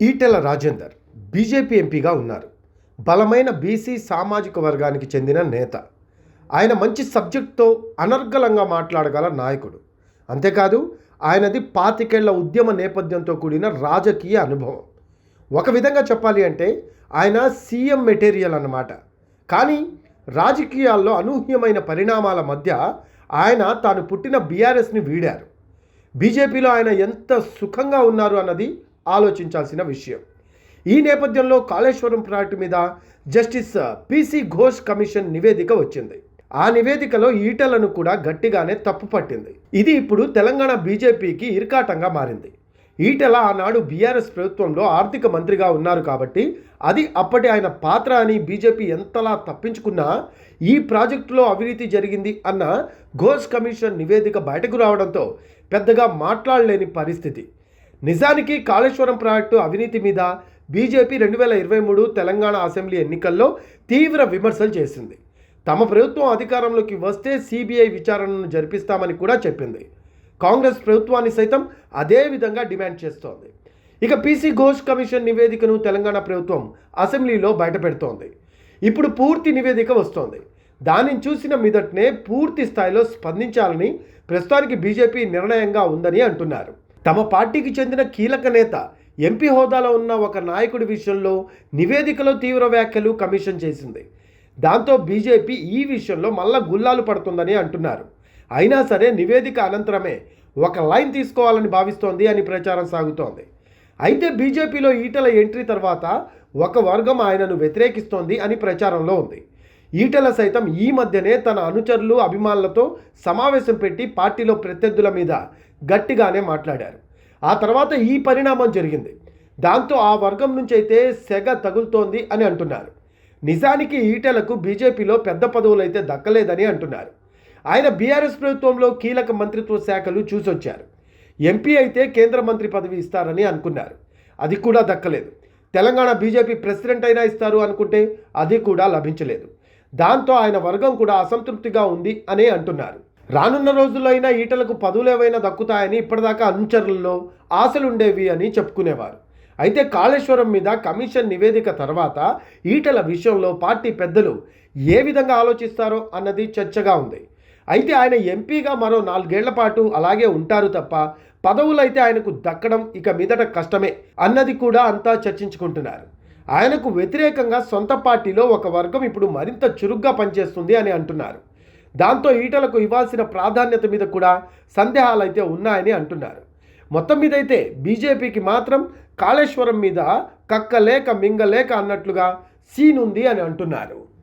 Etela Rajender BJP ఎంపీగా ఉన్నారు. బలమైన బీసీ సామాజిక వర్గానికి చెందిన నేత. ఆయన మంచి సబ్జెక్ట్తో అనర్గళంగా మాట్లాడగల నాయకుడు. అంతేకాదు ఆయనది పాతికేళ్ళ ఉద్యమ నేపథ్యంతో కూడిన రాజకీయ అనుభవం. ఒక విధంగా చెప్పాలి అంటే ఆయన సీఎం మెటీరియల్ అన్నమాట. కానీ రాజకీయాల్లో అనూహ్యమైన పరిణామాల మధ్య ఆయన తాను పుట్టిన బీఆర్ఎస్ని వీడారు. బీజేపీలో ఆయన ఎంత సుఖంగా ఉన్నారు అన్నది ఆలోచించాల్సిన విషయం. ఈ నేపథ్యంలో కాళేశ్వరం ప్రాజెక్టు మీద జస్టిస్ పిసి ఘోష్ కమిషన్ నివేదిక వచ్చింది. ఆ నివేదికలో ఈటలను కూడా గట్టిగానే తప్పు పట్టింది. ఇది ఇప్పుడు తెలంగాణ బీజేపీకి ఇరకాటంగా మారింది. ఈటెల ఆనాడు బీఆర్ఎస్ ప్రభుత్వంలో ఆర్థిక మంత్రిగా ఉన్నారు కాబట్టి అది అప్పటి ఆయన పాత్ర అని బీజేపీ ఎంతలా తప్పించుకున్నా ఈ ప్రాజెక్టులో అవినీతి జరిగింది అన్న ఘోష్ కమిషన్ నివేదిక బయటకు రావడంతో పెద్దగా మాట్లాడలేని పరిస్థితి. నిజానికి కాళేశ్వరం ప్రాజెక్టు అవినీతి మీద బీజేపీ రెండు వేల ఇరవై మూడు తెలంగాణ అసెంబ్లీ ఎన్నికల్లో తీవ్ర విమర్శలు చేసింది. తమ ప్రభుత్వం అధికారంలోకి వస్తే సిబిఐ విచారణను జరిపిస్తామని కూడా చెప్పింది. కాంగ్రెస్ ప్రభుత్వాన్ని సైతం అదే విధంగా డిమాండ్ చేస్తోంది. ఇక పీసీ ఘోష్ కమిషన్ నివేదికను తెలంగాణ ప్రభుత్వం అసెంబ్లీలో బయటపెడుతోంది. ఇప్పుడు పూర్తి నివేదిక వస్తోంది. దానిని చూసిన మీదటనే పూర్తి స్థాయిలో స్పందించాలని ప్రస్తుతానికి బీజేపీ నిర్ణయంగా ఉందని అంటున్నారు. తమ పార్టీకి చెందిన కీలక నేత ఎంపీ హోదాలో ఉన్న ఒక నాయకుడి విషయంలో నివేదికలో తీవ్ర వ్యాఖ్యలు కమిషన్ చేసింది. దాంతో బీజేపీ ఈ విషయంలో మళ్ళా గుల్లాలు పడుతుందని అంటున్నారు. అయినా సరే నివేదిక అనంతరమే ఒక లైన్ తీసుకోవాలని భావిస్తోంది అని ప్రచారం సాగుతోంది. అయితే బీజేపీలో ఈటల ఎంట్రీ తర్వాత ఒక వర్గం ఆయనను వ్యతిరేకిస్తోంది అని ప్రచారంలో ఉంది. ఈటల సైతం ఈ మధ్యనే తన అనుచరులు అభిమానులతో సమావేశం పెట్టి పార్టీలో ప్రత్యర్థుల మీద గట్టిగానే మాట్లాడారు. ఆ తర్వాత ఈ పరిణామం జరిగింది. దాంతో ఆ వర్గం నుంచి అయితే సెగ తగులుతోంది అని అంటున్నారు. నిజానికి ఈటలకు బీజేపీలో పెద్ద పదవులు అయితే దక్కలేదని అంటున్నారు. ఆయన బీఆర్ఎస్ ప్రభుత్వంలో కీలక మంత్రిత్వ శాఖలు చూసొచ్చారు. ఎంపీ అయితే కేంద్ర మంత్రి పదవి ఇస్తారని అనుకున్నారు. అది కూడా దక్కలేదు. తెలంగాణ బీజేపీ ప్రెసిడెంట్ అయినా ఇస్తారు అనుకుంటే అది కూడా లభించలేదు. దాంతో ఆయన వర్గం కూడా అసంతృప్తిగా ఉంది అని అంటున్నారు. రానున్న రోజుల్లో అయినా ఈటలకు పదవులు ఏవైనా దక్కుతాయని ఇప్పటిదాకా అనుచరులలో ఆశలుండేవి అని చెప్పుకునేవారు. అయితే కాళేశ్వరం మీద కమిషన్ నివేదిక తర్వాత ఈటల విషయంలో పార్టీ పెద్దలు ఏ విధంగా ఆలోచిస్తారో అన్నది చర్చగా ఉంది. అయితే ఆయన ఎంపీగా మరో నాలుగేళ్ళ పాటు అలాగే ఉంటారు తప్ప పదవులైతే ఆయనకు దక్కడం ఇక మీదట కష్టమే అన్నది కూడా అంతా చర్చించుకుంటున్నారు. ఆయనకు వ్యతిరేకంగా సొంత పార్టీలో ఒక వర్గం ఇప్పుడు మరింత చురుగ్గా పనిచేస్తుంది అని అంటున్నారు. దాంతో ఈటలకు ఇవ్వాల్సిన ప్రాధాన్యత మీద కూడా సందేహాలు అయితే ఉన్నాయని అంటున్నారు. మొత్తం మీద అయితే బీజేపీకి మాత్రం కాళేశ్వరం మీద కక్కలేక మింగలేక అన్నట్లుగా సీన్ ఉంది అని అంటున్నారు.